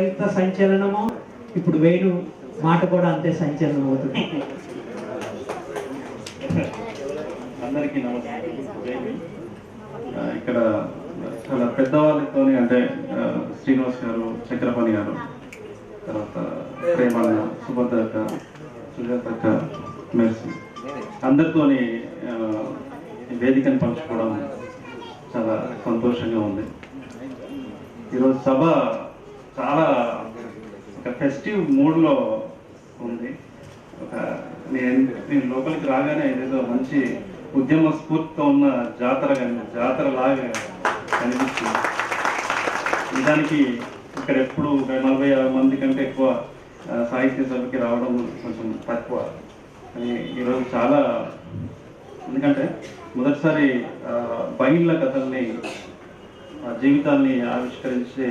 ఎంత సంచలనమో ఇప్పుడు వేణు మాట కూడా అంతే సంచలనం అవుతుంది అందరికీ నమస్కారం. ఇక్కడ చాలా పెద్దవాళ్ళతోని అంటే శ్రీనివాస్ గారు చక్రపాణి గారు తర్వాత ప్రేమన్న సుభద్ర అక్క సుజాత అక్క మెర్సీ అందరితోని వేదికను పంచుకోవడం చాలా సంతోషంగా ఉంది. ఈరోజు సభ చాలా ఒక ఫెస్టివ్ మూడ్లో ఉంది. ఒక నేను నేను లోపలికి రాగానే ఏదేదో మంచి ఉద్యమ స్ఫూర్తితో ఉన్న జాతర కానీ జాతర లాగా కనిపిస్తుంది. నిజానికి ఇక్కడ ఎప్పుడు ఒక నలభై యాభై మంది కంటే ఎక్కువ సాహిత్య సభకి రావడం కొంచెం తక్కువ. కానీ ఈరోజు చాలా ఎందుకంటే మొదటిసారి బహిళ్ళ కథల్ని జీవితాన్ని ఆవిష్కరించే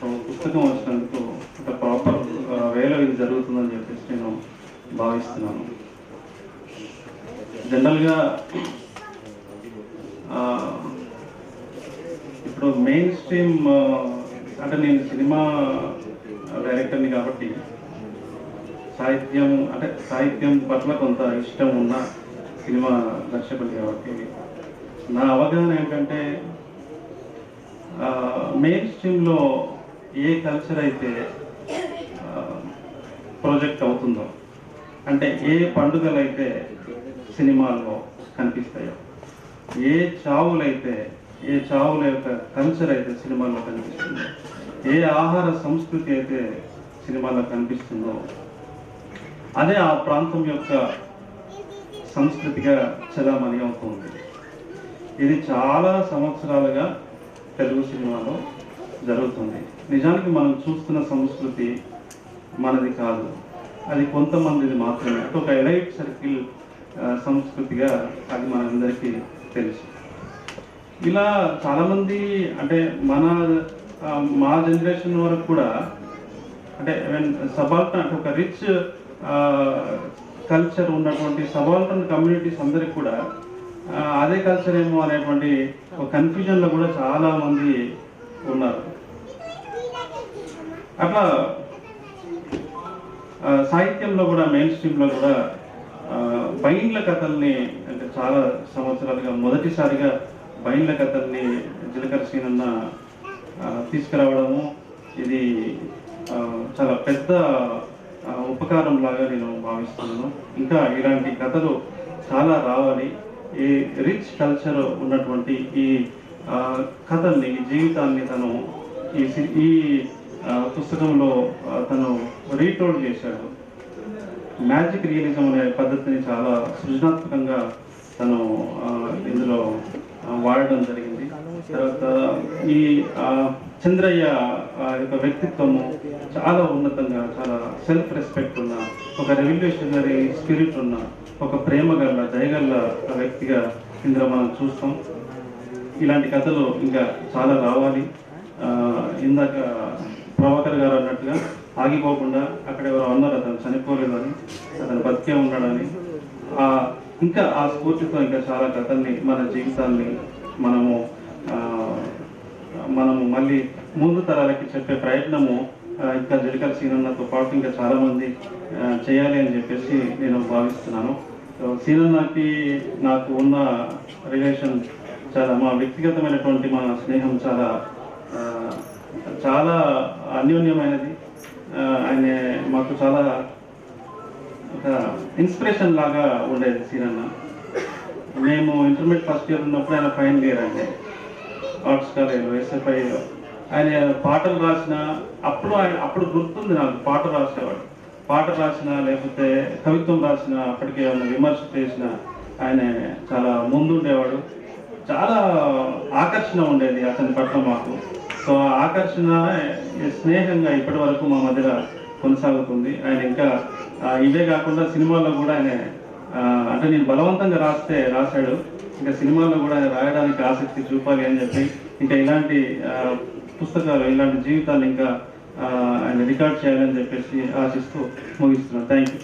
సో పుస్తకం వచ్చినందుకు ఒక ప్రాపర్ వేలో ఇది జరుగుతుందని చెప్పేసి నేను భావిస్తున్నాను. జనరల్గా ఇప్పుడు మెయిన్ స్ట్రీమ్ అంటే నేను సినిమా డైరెక్టర్ని కాబట్టి సాహిత్యం అంటే సాహిత్యం పట్ల కొంత ఇష్టం ఉన్న సినిమా దర్శకుడు కాబట్టి నా అవగాహన ఏంటంటే మెయిన్ స్ట్రీమ్లో ఏ కల్చర్ అయితే ప్రొజెక్ట్ అవుతుందో అంటే ఏ పండుగలు అయితే సినిమాల్లో కనిపిస్తాయో ఏ చావులైతే ఏ చావుల యొక్క కల్చర్ అయితే సినిమాల్లో కనిపిస్తుందో ఏ ఆహార సంస్కృతి అయితే సినిమాలో కనిపిస్తుందో అదే ఆ ప్రాంతం యొక్క సంస్కృతిగా చలామణి అవుతుంది. ఇది చాలా సంవత్సరాలుగా తెలుగు సినిమాలో జరుగుతుంది. నిజానికి మనం చూస్తున్న సంస్కృతి మనది కాదు. అది కొంతమందిది మాత్రమే. ఒక ఎలైట్ సర్కిల్ సంస్కృతిగా అది మనందరికీ తెలుసు. ఇలా చాలామంది అంటే మన మా జనరేషన్ వరకు కూడా అంటే సబాల్టన్ అంటే ఒక రిచ్ కల్చర్ ఉన్నటువంటి సబాల్టన్ కమ్యూనిటీస్ అందరికి కూడా అదే కల్చర్ ఏమో అనేటువంటి ఒక కన్ఫ్యూజన్లో కూడా చాలామంది ఉన్నారు. అట్లా సాహిత్యంలో కూడా మెయిన్ స్ట్రీమ్లో కూడా బైండ్ల కథల్ని అంటే చాలా సంవత్సరాలుగా మొదటిసారిగా బైండ్ల కథల్ని జీలకర్ర సీనన్న తీసుకురావడము ఇది చాలా పెద్ద ఉపకారం లాగా నేను భావిస్తున్నాను. ఇంకా ఇలాంటి కథలు చాలా రావాలి. ఈ రిచ్ కల్చర్ ఉన్నటువంటి ఈ కథల్ని ఈ జీవితాన్ని తను ఈ సి- ఈ పుస్తకంలో తను రీటోల్డ్ చేశాడు. మ్యాజిక్ రియలిజం అనే పద్ధతిని చాలా సృజనాత్మకంగా తను ఇందులో వాడడం జరిగింది. తర్వాత ఈ చంద్రయ్య యొక్క వ్యక్తిత్వము చాలా ఉన్నతంగా చాలా సెల్ఫ్ రెస్పెక్ట్ ఉన్న ఒక రెవల్యూషనరీ స్పిరిట్ ఉన్న ఒక ప్రేమ గల్ల వ్యక్తిగా ఇందులో మనం చూస్తాం. ఇలాంటి కథలు ఇంకా చాలా రావాలి. ఇందాక ప్రభాకర్ గారు అన్నట్టుగా ఆగిపోకుండా అక్కడ ఎవరో అన్నారు అతను చనిపోలేదని అతను బతికే ఉన్నాడని. ఇంకా ఆ స్ఫూర్తితో ఇంకా చాలా కథల్ని మన జీవితాన్ని మనము మనము మళ్ళీ ముందు తరాలకి చెప్పే ప్రయత్నము ఇంకా జడికల్ సీనన్నతో పాటు ఇంకా చాలామంది చేయాలి అని చెప్పేసి నేను భావిస్తున్నాను. సో సీనన్నకి నాకు ఉన్న రిలేషన్ చాలా మా వ్యక్తిగతమైనటువంటి మా స్నేహం చాలా చాలా అన్యోన్యమైనది. ఆయన మాకు చాలా ఒక ఇన్స్పిరేషన్ లాగా ఉండేది సీనన్న. మేము ఇంటర్మీడియట్ ఫస్ట్ ఇయర్ ఉన్నప్పుడు ఆయన ఫైన్ ఇయర్ అండి ఆర్ట్స్ కాలేజ్లో ఎస్ఎఫ్ఐలో ఆయన పాటలు రాసిన అప్పుడు ఆయన అప్పుడు గుర్తుంది నాకు పాట రాసేవాడు. పాట రాసిన లేకపోతే కవిత్వం రాసిన అప్పటికే ఏమైనా విమర్శ చేసిన ఆయన చాలా ముందుండేవాడు. చాలా ఆకర్షణ ఉండేది అతని పట్ల మాకు. సో ఆ ఆకర్షణ స్నేహంగా ఇప్పటి వరకు మా మధ్య కొనసాగుతుంది. ఆయన ఇంకా ఇదే ఇవే కాకుండా సినిమాల్లో కూడా ఆయన అంటే నేను బలవంతంగా రాస్తే రాశాడు. ఇంకా సినిమాల్లో కూడా ఆయన రాయడానికి ఆసక్తి చూపాలి అని చెప్పి ఇంకా ఇలాంటి పుస్తకాలు ఇలాంటి జీవితాలు ఇంకా ఆయన రికార్డ్ చేయాలని చెప్పేసి ఆశిస్తూ ముగిస్తున్నాను. Thank you